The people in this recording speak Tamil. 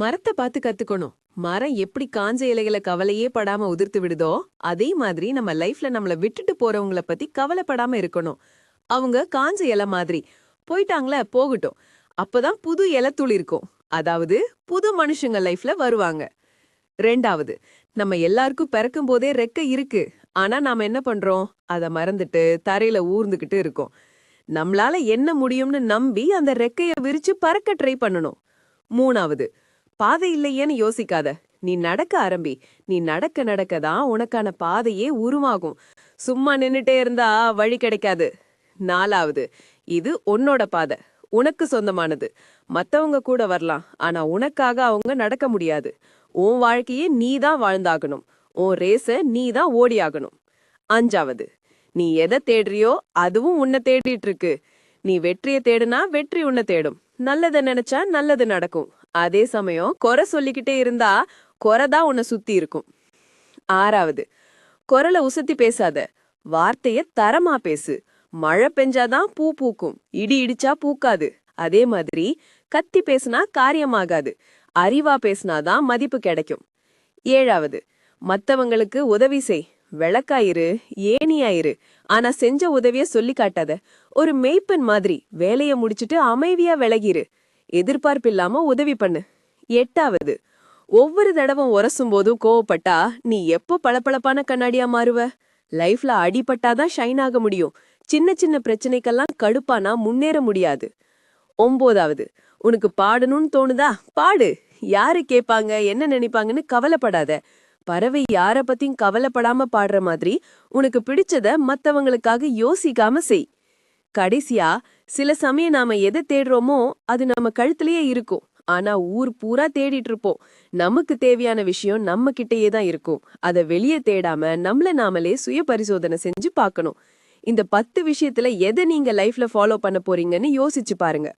மரத்தை பார்த்து கத்துக்கணும். மரம் எப்படி காஞ்ச இலைகளை கவலையே படாம உதிர்த்து விடுதோ அதே மாதிரி நம்ம லைஃப்ல நம்மள விட்டுட்டு போறவங்கள பத்தி கவலைப்படாம இருக்கணும். அவங்க காஞ்ச இலை மாதிரி. போயிட்டாங்களே போகட்டும். அப்பதான் புது இலை துளிர்க்கும் அதாவது புது மனுஷங்க லைஃப்ல வருவாங்க. ரெண்டாவது நம்ம எல்லாருக்கும் பிறக்கும் போதே ரெக்கை இருக்கு. ஆனா நாம என்ன பண்றோம்? அத மறந்துட்டு தரையில ஊர்ந்துகிட்டு இருக்கோம். நம்மளால என்ன முடியும்னு நம்பி அந்த ரெக்கைய விரிச்சு பறக்க ட்ரை பண்ணணும். மூணாவது பாதை இல்லையேன்னு யோசிக்காத. நீ நடக்க ஆரம்பி. நீ நடக்க நடக்க தான் உனக்கான பாதையே உருவாகும். சும்மா நின்னுட்டே இருந்தா வழி கிடைக்காது. நாலாவது இது உன்னோட பாதை. உனக்கு சொந்தமானது. மத்தவங்க கூட வரலாம். ஆனா உனக்காக அவங்க நடக்க முடியாது. உன் வாழ்க்கையே நீ தான் வாழ்ந்தாகணும். உன் ரேஸை நீ தான் ஓடியாகணும். அஞ்சாவது நீ எதை தேடுறியோ அதுவும் உன்னை தேடிட்டு இருக்கு. நீ வெற்றியை தேடுனா வெற்றி உன்னை தேடும். நல்லதை நினைச்சா நல்லது நடக்கும். அதே சமயம் குறை சொல்லிக்கிட்டே இருந்தா குறை தான் உன்னை சுத்தி இருக்கும். ஆறாவது குரலை உசத்தி பேசாத வார்த்தைய தரமா பேசு. மழை பெஞ்சாதான் பூ பூக்கும் இடி இடிச்சா பூக்காது. அதே மாதிரி கத்தி பேசுனா காரியமாகாது அறிவா பேசினாதான் மதிப்பு கிடைக்கும். ஏழாவது மத்தவங்களுக்கு உதவி செய். விளக்காயிரு ஏனியாயிரு ஆனா செஞ்ச உதவிய சொல்லி காட்டாத ஒரு மெய்ப்பெண் மாதிரி வேலைய முடிச்சிட்டு அமைதியா விலகிரு. எதிர்பார்ப்பில்லாம உதவி பண்ணு. எட்டாவது ஒவ்வொரு தடவை உரசும் போதும் கோவப்பட்டா நீ எப்போ பளபளப்பான கண்ணாடியா மாறுவ? லைஃப்ல அடிபட்டாதான் ஷைன் ஆக முடியும். சின்ன சின்ன பிரச்சனைக்கெல்லாம் கடுப்பானா முன்னேற முடியாது. ஒன்பதாவது உனக்கு பாடணும்னு தோணுதா? பாடு. யாரு கேட்பாங்க என்ன நினைப்பாங்கன்னு கவலைப்படாத. பறவை யார பத்தியும் கவலைப்படாம பாடுற மாதிரி உனக்கு பிடிச்சத மத்தவங்களுக்காக யோசிக்காம செய். கடைசியா சில சமயம் நாம எதை தேடுறோமோ அது நம்ம கழுத்திலேயே இருக்கும். ஆனா ஊர் பூரா தேடிட்டு இருப்போம். நமக்கு தேவையான விஷயம் நம்ம கிட்டேயே தான் இருக்கும். அதை வெளியே தேடாம நம்மள நாமளே சுய பரிசோதனை செஞ்சு பார்க்கணும். இந்த பத்து விஷயத்துல எதை நீங்க லைஃப்ல ஃபாலோ பண்ண போறீங்கன்னு யோசிச்சு பாருங்க.